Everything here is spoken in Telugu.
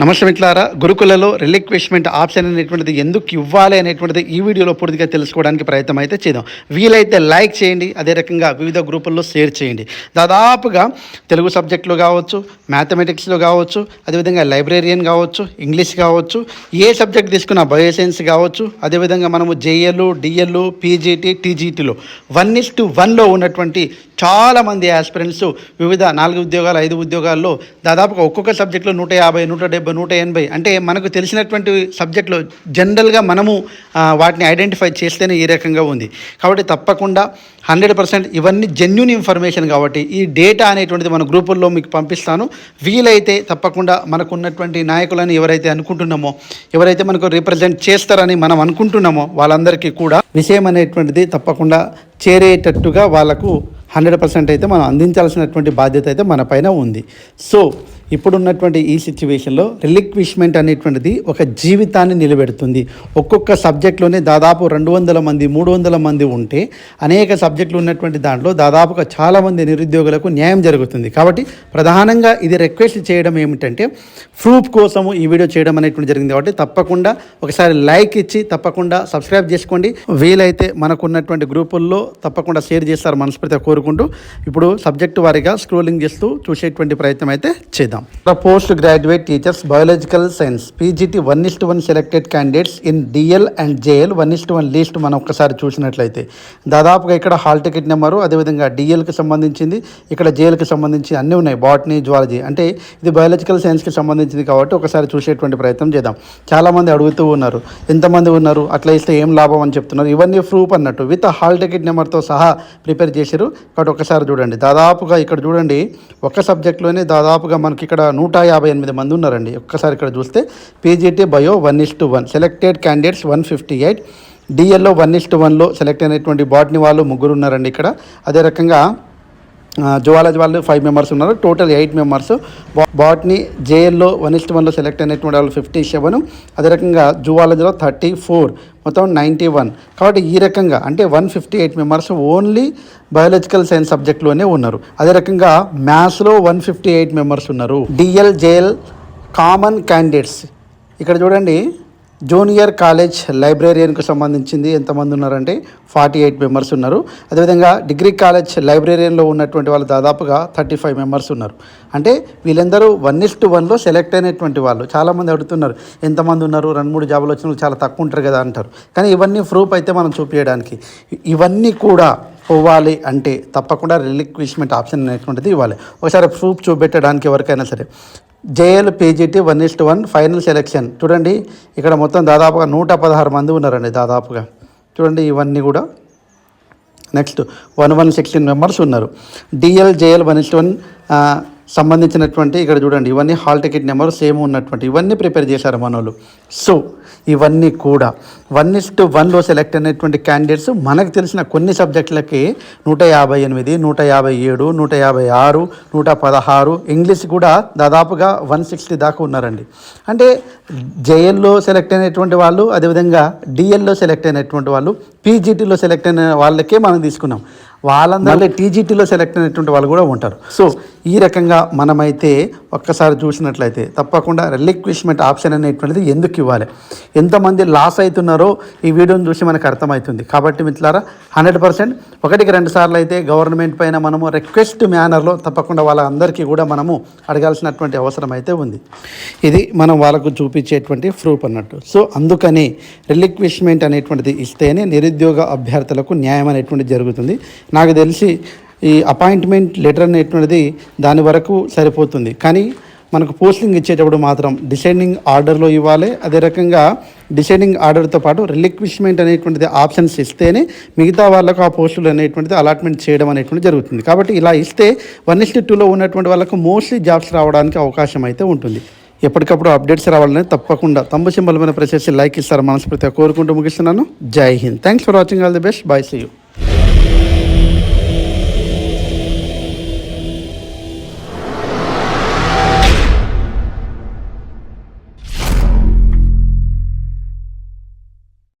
నమస్తే మిత్రులారా గురుకులలో రిలిక్విష్మెంట్ ఆప్షన్ అనేటువంటిది ఎందుకు ఇవ్వాలి అనేటువంటిది ఈ వీడియోలో పూర్తిగా తెలుసుకోవడానికి ప్రయత్నం అయితే చేద్దాం. వీలైతే లైక్ చేయండి అదే రకంగా వివిధ గ్రూపుల్లో షేర్ చేయండి. దాదాపుగా తెలుగు సబ్జెక్టులో కావచ్చు మ్యాథమెటిక్స్లో కావచ్చు అదేవిధంగా లైబ్రేరియన్ కావచ్చు ఇంగ్లీష్ కావచ్చు ఏ సబ్జెక్ట్ తీసుకున్న బయోసైన్స్ కావచ్చు అదేవిధంగా మనము జేఎల్ డిఎల్ పీజీటీ టీజీటీలో వన్ ఇస్ టు వన్లో ఉన్నటువంటి చాలామంది ఆస్పిరెంట్స్ వివిధ నాలుగు ఉద్యోగాలు ఐదు ఉద్యోగాల్లో దాదాపుగా ఒక్కొక్క సబ్జెక్టులో నూట యాభై నూట డెబ్బై నూట ఎనభై. అంటే మనకు తెలిసినటువంటి సబ్జెక్టులో జనరల్గా మనము వాటిని ఐడెంటిఫై చేస్తేనే ఈ రకంగా ఉంది. కాబట్టి తప్పకుండా హండ్రెడ్ పర్సెంట్ ఇవన్నీ జెన్యున్ ఇన్ఫర్మేషన్ కాబట్టి ఈ డేటా అనేటువంటిది మన గ్రూపుల్లో మీకు పంపిస్తాను. వీలైతే తప్పకుండా మనకు ఉన్నటువంటి నాయకులని ఎవరైతే అనుకుంటున్నామో ఎవరైతే మనకు రిప్రజెంట్ చేస్తారని మనం అనుకుంటున్నామో వాళ్ళందరికీ కూడా విషయం అనేటువంటిది తప్పకుండా చేరేటట్టుగా వాళ్ళకు హండ్రెడ్ పర్సెంట్ అయితే మనం అందించాల్సినటువంటి బాధ్యత అయితే మన పైన ఉంది. సో ఇప్పుడున్నటువంటి ఈ సిచ్యువేషన్లో రిలిక్విష్మెంట్ అనేటువంటిది ఒక జీవితాన్ని నిలబెడుతుంది. ఒక్కొక్క సబ్జెక్ట్లోనే దాదాపు రెండు వందల మంది మూడు వందల మంది ఉంటే అనేక సబ్జెక్టులు ఉన్నటువంటి దాంట్లో దాదాపుగా చాలామంది నిరుద్యోగులకు న్యాయం జరుగుతుంది. కాబట్టి ప్రధానంగా ఇది రిక్వెస్ట్ చేయడం ఏమిటంటే ప్రూఫ్ కోసము ఈ వీడియో చేయడం అనేటువంటి జరిగింది. కాబట్టి తప్పకుండా ఒకసారి లైక్ ఇచ్చి తప్పకుండా సబ్స్క్రైబ్ చేసుకోండి. వీలైతే మనకున్నటువంటి గ్రూపుల్లో తప్పకుండా షేర్ చేస్తారు మనస్ఫూర్తిగా కోరుకుంటూ ఇప్పుడు సబ్జెక్టు వారిగా స్క్రోలింగ్ చేస్తూ చూసేటువంటి ప్రయత్నం అయితే చేద్దాం. Post graduate teachers biological science PGT one is to one selected candidates in DL and JL one is to one list మనం ఒక్కసారి చూసినట్లయితే. దాదాపుగా ఇక్కడ హాల్ టికెట్ నెంబరు అదేవిధంగా డిఎల్కి సంబంధించింది ఇక్కడ జేఎల్కి సంబంధించి అన్నీ ఉన్నాయి బాటనీ జువాలజీ అంటే ఇది బయాలజికల్ సైన్స్కి సంబంధించింది కాబట్టి ఒకసారి చూసేటువంటి ప్రయత్నం చేద్దాం. చాలామంది అడుగుతూ ఉన్నారు ఎంతమంది ఉన్నారు? అట్లా ఇస్తే ఏం లాభం? అని చెప్తున్నారు. ఇవన్నీ ప్రూఫ్ అన్నట్టు. విత్ హాల్ టికెట్ నెంబర్తో సహా ప్రిపేర్ చేశారు. కాబట్టి ఒకసారి చూడండి. దాదాపుగా ఇక్కడ చూడండి ఒక సబ్జెక్ట్లోనే దాదాపుగా మనకి ఇక్కడ నూట యాభై ఎనిమిది మంది ఉన్నారండి. ఒక్కసారి ఇక్కడ చూస్తే PGT bio one is to one. Selected candidates one fifty eight. డిఎల్లో one is to వన్లో సెలెక్ట్ అయినటువంటి బాట్ని వాళ్ళు ముగ్గురు ఉన్నారండి ఇక్కడ. అదే రకంగా జువాలజీ వాళ్ళు ఫైవ్ మెంబర్స్ ఉన్నారు. టోటల్ ఎయిట్ మెంబర్స్ బాట్ని జేఎల్లో వన్ ఇస్ట్ వన్లో సెలెక్ట్ అయినటువంటి వాళ్ళు ఫిఫ్టీ సెవెన్ అదే రకంగా జువాలజీలో థర్టీ ఫోర్ మొత్తం నైంటీ వన్ కాబట్టి ఈ రకంగా అంటే one fifty eight members only biological science సబ్జెక్ట్లోనే ఉన్నారు. అదే రకంగా మ్యాథ్స్లో వన్ ఫిఫ్టీ ఎయిట్ మెంబర్స్ ఉన్నారు. డిఎల్ జేఎల్ కామన్ క్యాండిడేట్స్ ఇక్కడ చూడండి. జూనియర్ కాలేజ్ లైబ్రేరియన్కు సంబంధించింది ఎంతమంది ఉన్నారంటే ఫార్టీ ఎయిట్ మెంబర్స్ ఉన్నారు. అదేవిధంగా డిగ్రీ కాలేజ్ లైబ్రేరియన్లో ఉన్నటువంటి వాళ్ళు దాదాపుగా థర్టీ ఫైవ్ మెంబర్స్ ఉన్నారు. అంటే వీళ్ళందరూ వన్ ఇస్ టు వన్లో సెలెక్ట్ అయినటువంటి వాళ్ళు. చాలామంది అడుగుతున్నారు ఎంతమంది ఉన్నారు? రెండు మూడు జాబులు వచ్చిన వాళ్ళు చాలా తక్కువ ఉంటారు కదా అంటారు. కానీ ఇవన్నీ ప్రూఫ్ అయితే మనం చూపించడానికి. ఇవన్నీ కూడా పోవాలి అంటే తప్పకుండా రిలిక్విష్మెంట్ ఆప్షన్ అనేటువంటిది ఇవ్వాలి. ఒకసారి ప్రూఫ్ చూపెట్టడానికి ఎవరికైనా సరే. JL PGT one is to one final selection. చూడండి ఇక్కడ మొత్తం దాదాపుగా నూట పదహారు మంది ఉన్నారండి దాదాపుగా. చూడండి ఇవన్నీ కూడా. Next one one sixteen members ఉన్నారు. DL JL one is to one సంబంధించినటువంటి ఇక్కడ చూడండి ఇవన్నీ హాల్ టికెట్ నెంబర్ సేమ్ ఉన్నటువంటి ఇవన్నీ ప్రిపేర్ చేశారు మన వాళ్ళు సో ఇవన్నీ కూడా వన్ ఇస్ టు వన్లో సెలెక్ట్ అయినటువంటి క్యాండిడేట్స్ మనకు తెలిసిన కొన్ని సబ్జెక్టులకి నూట యాభై ఎనిమిది నూట యాభై ఏడు నూట యాభై ఆరు నూట పదహారు ఇంగ్లీష్ కూడా దాదాపుగా వన్ సిక్స్టీ దాకా ఉన్నారండి. అంటే జేఎల్లో సెలెక్ట్ అయినటువంటి వాళ్ళు అదేవిధంగా డిఎల్లో సెలెక్ట్ అయినటువంటి వాళ్ళు పీజీటీలో సెలెక్ట్ అయిన వాళ్ళకే మనం తీసుకున్నాం. వాళ్ళందరూ టీజీటీలో సెలెక్ట్ అయినటువంటి వాళ్ళు కూడా ఉంటారు. సో ఈ రకంగా మనమైతే ఒక్కసారి చూసినట్లయితే తప్పకుండా రిలిక్విష్మెంట్ ఆప్షన్ అనేటువంటిది ఎందుకు ఇవ్వాలి? ఎంతమంది లాస్ అవుతున్నారో ఈ వీడియోని చూసి మనకు అర్థమవుతుంది. కాబట్టి మిత్రులారా హండ్రెడ్ పర్సెంట్ ఒకటికి రెండు సార్లు అయితే గవర్నమెంట్ పైన మనము రిక్వెస్ట్ మేనర్లో తప్పకుండా వాళ్ళందరికీ కూడా మనము అడగాల్సినటువంటి అవసరం అయితే ఉంది. ఇది మనం వాళ్ళకు చూపించేటువంటి ప్రూఫ్ అన్నట్టు. సో అందుకని రిలిక్విష్మెంట్ అనేటువంటిది ఇస్తేనే నిరుద్యోగ అభ్యర్థులకు న్యాయం అనేటువంటిది జరుగుతుంది. నాకు తెలిసి ఈ అపాయింట్మెంట్ లెటర్ అనేటువంటిది దాని వరకు సరిపోతుంది. కానీ మనకు పోస్టింగ్ ఇచ్చేటప్పుడు మాత్రం డిసైడింగ్ ఆర్డర్లో ఇవ్వాలి. అదే రకంగా డిసైడింగ్ ఆర్డర్తో పాటు రిలిక్విష్మెంట్ అనేటువంటిది ఆప్షన్స్ ఇస్తేనే మిగతా వాళ్ళకు ఆ పోస్టులు అనేటువంటిది అలాట్మెంట్ చేయడం అనేటువంటిది జరుగుతుంది. కాబట్టి ఇలా ఇస్తే వన్ ఇస్టీ టూలో ఉన్నటువంటి వాళ్ళకు మోస్ట్లీ జాబ్స్ రావడానికి అవకాశం అయితే ఉంటుంది. ఎప్పటికప్పుడు అప్డేట్స్ రావాలని తప్పకుండా. తమ్ము సింబల్ మీద ప్రెస్ చేసి లైక్ ఇస్తారు మనస్ఫూర్తిగా కోరుకుంటూ ముగిస్తున్నాను. జై Hind. Thanks for watching all the best bye see you